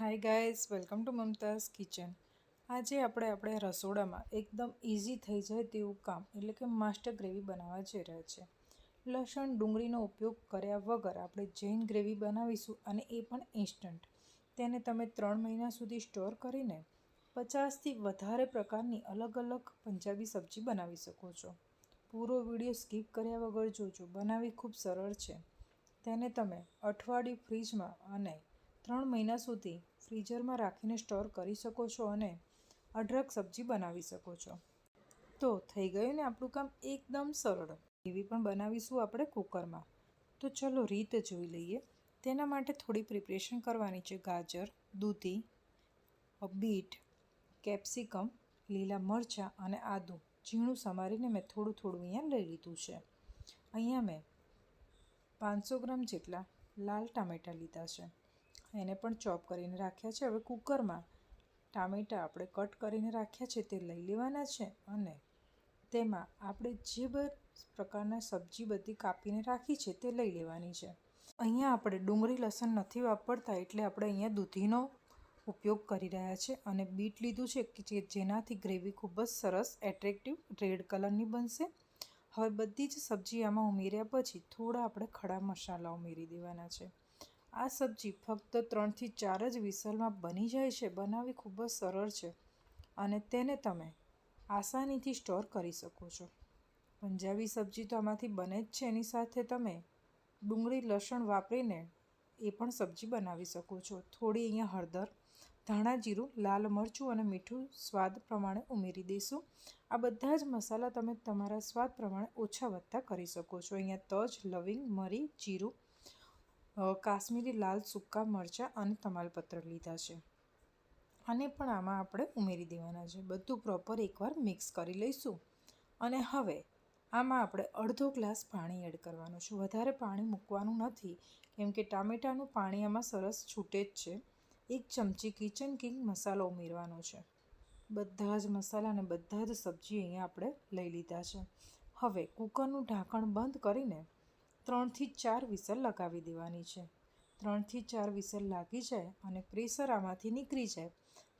Hi guys welcome to Mumtaz kitchen આજે આપણે આપણે રસોડામાં એકદમ ઇઝી થઈ જાય તેવું કામ, એટલે કે માસ્ટર ગ્રેવી બનાવવા જઈ રહ્યા છે લસણ, ડુંગળીનો ઉપયોગ કર્યા વગર આપણે જૈન ગ્રેવી બનાવીશું અને એ પણ ઇન્સ્ટન્ટ તેને તમે ત્રણ મહિના સુધી સ્ટોર કરીને પચાસથી વધારે પ્રકારની અલગ અલગ પંજાબી સબ્જી બનાવી શકો છો. પૂરો વીડિયો સ્કીપ કર્યા વગર જોજો, બનાવવી ખૂબ સરળ છે. તેને તમે અઠવાડિયું ફ્રીજમાં અને ત્રણ મહિના સુધી ફ્રીઝરમાં રાખીને સ્ટોર કરી શકો છો અને અઢળક સબ્જી બનાવી શકો છો. તો થઈ ગયું ને આપણું કામ એકદમ સરળ. એવી પણ બનાવીશું આપણે કુકરમાં. તો ચલો રીત જોઈ લઈએ. તેના માટે થોડી પ્રિપરેશન કરવાની છે. ગાજર, દૂધી, બીટ, કેપ્સિકમ, લીલા મરચાં અને આદું. ઝીણું સમારીને મેં થોડું થોડું અહીંયા લઈ લીધું છે. અહીંયા મેં પાંચસો ગ્રામ જેટલા લાલ ટામેટાં લીધા છે. એને પણ ચોપ કરીને રાખ્યા છે. હવે કુકરમાં ટામેટાં આપણે કટ કરીને રાખ્યા છે, તે લઈ લેવાના છે અને તેમાં આપણે જે પ્રકારના સબ્જી બધી કાપીને રાખી છે, તે લઈ લેવાની છે. અહીંયા આપણે ડુંગળી લસણ નથી વાપરતા એટલે આપણે અહીંયા દૂધીનો ઉપયોગ કરી રહ્યા છે અને બીટ લીધું છે કે જેનાથી ગ્રેવી ખૂબ જ સરસ એટ્રેક્ટિવ રેડ કલરની બનશે. હવે બધી જ સબ્જી આમાં ઉમેર્યા પછી થોડા આપણે ખડા મસાલા ઉમેરી દેવાના છે. આ સબ્જી ફક્ત ત્રણથી ચાર જ વિસલમાં બની જાય છે, બનાવવી ખૂબ જ સરળ છે અને તેને તમે આસાનીથી સ્ટોર કરી શકો છો. પંજાબી સબ્જી તો આમાંથી બને જ છે, એની સાથે તમે ડુંગળી, લસણ વાપરીને એ પણ સબ્જી બનાવી શકો છો. થોડી અહીંયા હળદર, ધાણા, જીરું, લાલ મરચું અને મીઠું સ્વાદ પ્રમાણે ઉમેરી દઈશું. આ બધા જ મસાલા તમે તમારા સ્વાદ પ્રમાણે ઓછા વધતા કરી શકો છો. અહીંયા તજ, લવિંગ, મરી, જીરું કાશ્મીરી લાલ સૂકા મરચાં અને તમાલપત્ર લીધા છે. આને પણ આમાં આપણે ઉમેરી દેવાના છે. બધું પ્રોપર એકવાર મિક્સ કરી લઈશું. અને હવે આમાં આપણે અડધો ગ્લાસ પાણી એડ કરવાનું છે. વધારે પાણી મૂકવાનું નથી, કેમ કે ટામેટાનું પાણી આમાં સરસ છૂટે જ છે. એક ચમચી કિચન કિંગ મસાલો ઉમેરવાનો છે. બધા જ મસાલા અને બધા જ સબ્જી અહીંયા આપણે લઈ લીધા છે. હવે કુકરનું ઢાંકણ બંધ કરીને ત્રણથી ચાર વિસલ લગાવી દેવાની છે. ત્રણથી ચાર વિસલ લાગી જાય અને પ્રેશર આમાંથી નીકળી જાય,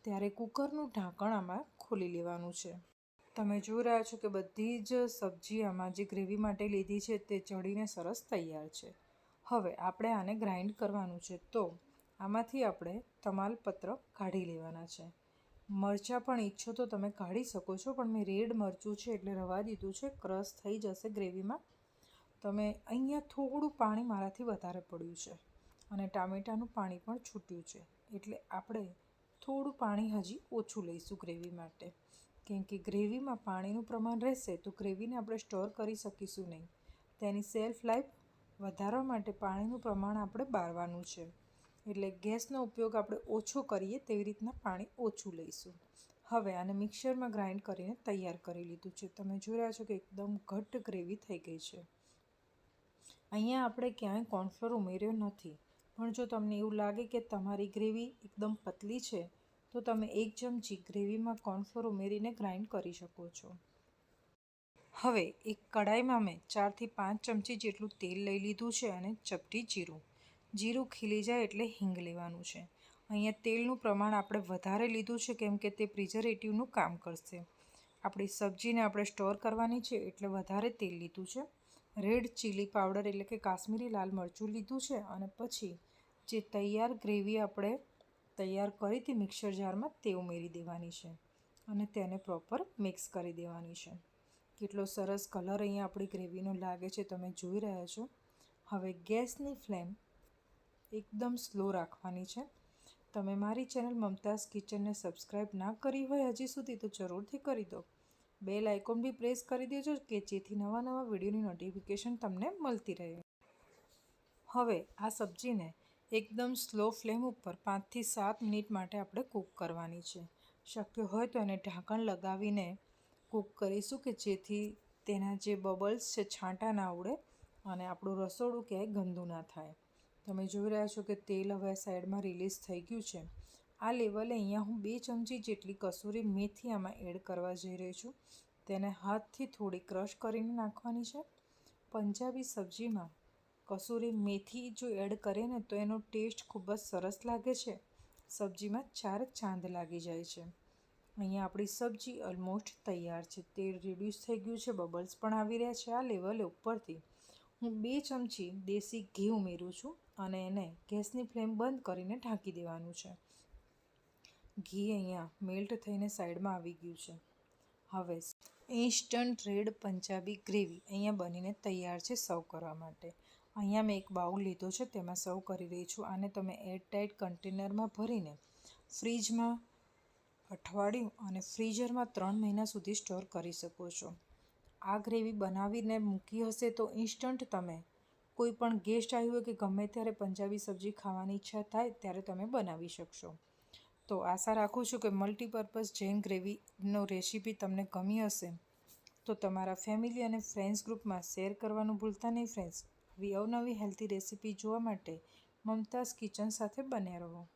ત્યારે કુકરનું ઢાંકણ આમાં ખોલી લેવાનું છે. તમે જોઈ રહ્યા છો કે બધી જ સબ્જી આમાં જે ગ્રેવી માટે લીધી છે તે ચડીને સરસ તૈયાર છે. હવે આપણે આને ગ્રાઇન્ડ કરવાનું છે. તો આમાંથી આપણે તમાલપત્ર કાઢી લેવાના છે. મરચાં પણ ઈચ્છો તો તમે કાઢી શકો છો, પણ મેં રેડ મરચું છે એટલે રવા દીધું છે, ક્રશ થઈ જશે ગ્રેવીમાં. તમે અહીંયા થોડું પાણી મારાથી વધારે પડ્યું છે અને ટામેટાનું પાણી પણ છૂટ્યું છે. એટલે આપણે થોડું પાણી હજી ઓછું લઈશું ગ્રેવી માટે. કેમ કે ગ્રેવીમાં પાણીનું પ્રમાણ રહેશે તો ગ્રેવીને આપણે સ્ટોર કરી શકીશું નહીં. તેની સેલ્ફ લાઈફ વધારવા માટે પાણીનું પ્રમાણ આપણે બારવાનું છે. એટલે ગેસનો ઉપયોગ આપણે ઓછો કરીએ તેવી રીતના પાણી ઓછું લઈશું. હવે આને મિક્સરમાં ગ્રાઇન્ડ કરીને તૈયાર કરી લીધું છે. તમે જોઈ રહ્યા છો કે એકદમ ઘટ્ટ ગ્રેવી થઈ ગઈ છે. અહીંયા આપણે ક્યાંય કોર્નફ્લોર ઉમેર્યો નથી. પણ જો તમને એવું લાગે કે તમારી ગ્રેવી એકદમ પતલી છે, તો તમે એક ચમચી ગ્રેવીમાં કોર્નફ્લોર ઉમેરીને ગ્રાઇન્ડ કરી શકો છો. હવે એક કડાઈમાં મેં ચારથી પાંચ ચમચી જેટલું તેલ લઈ લીધું છે અને ચપટી જીરું. જીરું ખીલી જાય એટલે હિંગ લેવાનું છે. અહીંયા તેલનું પ્રમાણ આપણે વધારે લીધું છે કેમ કે તે પ્રિઝર્વેટિવનું કામ કરશે. આપણી સબ્જીને આપણે સ્ટોર કરવાની છે એટલે વધારે તેલ લીધું છે. રેડ ચીલી પાવડર એટલે કે કાશ્મીરી લાલ મરચું લીધું છે અને પછી જે તૈયાર ગ્રેવી આપણે તૈયાર કરી હતી મિક્સર જારમાં તે ઉમેરી દેવાની છે અને તેને પ્રોપર મિક્સ કરી દેવાની છે. કેટલો સરસ કલર અહીંયા આપણી ગ્રેવીનો લાગે છે તમે જોઈ રહ્યા છો. હવે ગેસની ફ્લેમ એકદમ સ્લો રાખવાની છે. તમે મારી ચેનલ મમતાઝ કિચનને સબસ્ક્રાઈબ ના કરી હોય હજી સુધી તો જરૂરથી કરી દો. બેલ આઇકોન બી પ્રેસ કરી દેજો કે જેથી નવા નવા વિડીયોની નોટિફિકેશન તમને મળતી રહે. હવે આ સબ્જીને એકદમ સ્લો ફ્લેમ ઉપર પાંચથી સાત મિનિટ માટે આપણે કૂક કરવાની છે. શક્ય હોય તો એને ઢાંકણ લગાવીને કૂક કરીશું કે જેથી તેના જે બબલ્સ છે છાંટા ના ઉડે અને આપણું રસોડું ક્યાંય ગંદુ ના થાય. તમે જોઈ રહ્યા છો કે તેલ હવે સાઈડમાં રિલીઝ થઈ ગયું છે. આ લેવલે અહીંયા હું બે ચમચી જેટલી કસૂરી મેથી આમાં એડ કરવા જઈ રહી છું. તેને હાથથી થોડી ક્રશ કરીને નાખવાની છે. પંજાબી સબ્જીમાં કસૂરી મેથી જો એડ કરે ને તો એનો ટેસ્ટ ખૂબ જ સરસ લાગે છે. સબ્જીમાં ચાર ચાંદ લાગી જાય છે. અહીંયા આપણી સબ્જી ઓલમોસ્ટ તૈયાર છે. તેલ રિડ્યુસ થઈ ગયું છે. બબલ્સ પણ આવી રહ્યા છે. આ લેવલે ઉપરથી હું બે ચમચી દેશી ઘી ઉમેરું છું અને એને ગેસની ફ્લેમ બંધ કરીને ઢાંકી દેવાનું છે. ઘી અહીંયા મેલ્ટ થઈને સાઈડમાં આવી ગયું છે. હવે ઇન્સ્ટન્ટ રેડ પંજાબી ગ્રેવી અહીંયા બનીને તૈયાર છે સર્વ કરવા માટે. અહીંયા મેં એક બાઉલ લીધો છે, તેમાં સર્વ કરી રહી છું. આને તમે એરટાઇટ કન્ટેનરમાં ભરીને ફ્રીજમાં અઠવાડિયું અને ફ્રીઝરમાં ત્રણ મહિના સુધી સ્ટોર કરી શકો છો. આ ગ્રેવી બનાવીને મૂકી હશે તો ઇન્સ્ટન્ટ તમે કોઈ પણ ગેસ્ટ આવ્યું હોય કે ગમે ત્યારે પંજાબી સબ્જી ખાવાની ઈચ્છા થાય ત્યારે તમે બનાવી શકશો. તો આશા રાખું છું કે મલ્ટીપર્પઝ જૈન ગ્રેવીનો રેસીપી તમને ગમી હશે. તો તમારા ફેમિલી અને ફ્રેન્ડ્સ ગ્રુપમાં શેર કરવાનું ભૂલતા નહીં, ફ્રેન્ડ્સ. આવી અવનવી હેલ્ધી રેસીપી જોવા માટે મમતાઝ કિચન સાથે બન્યા રહો.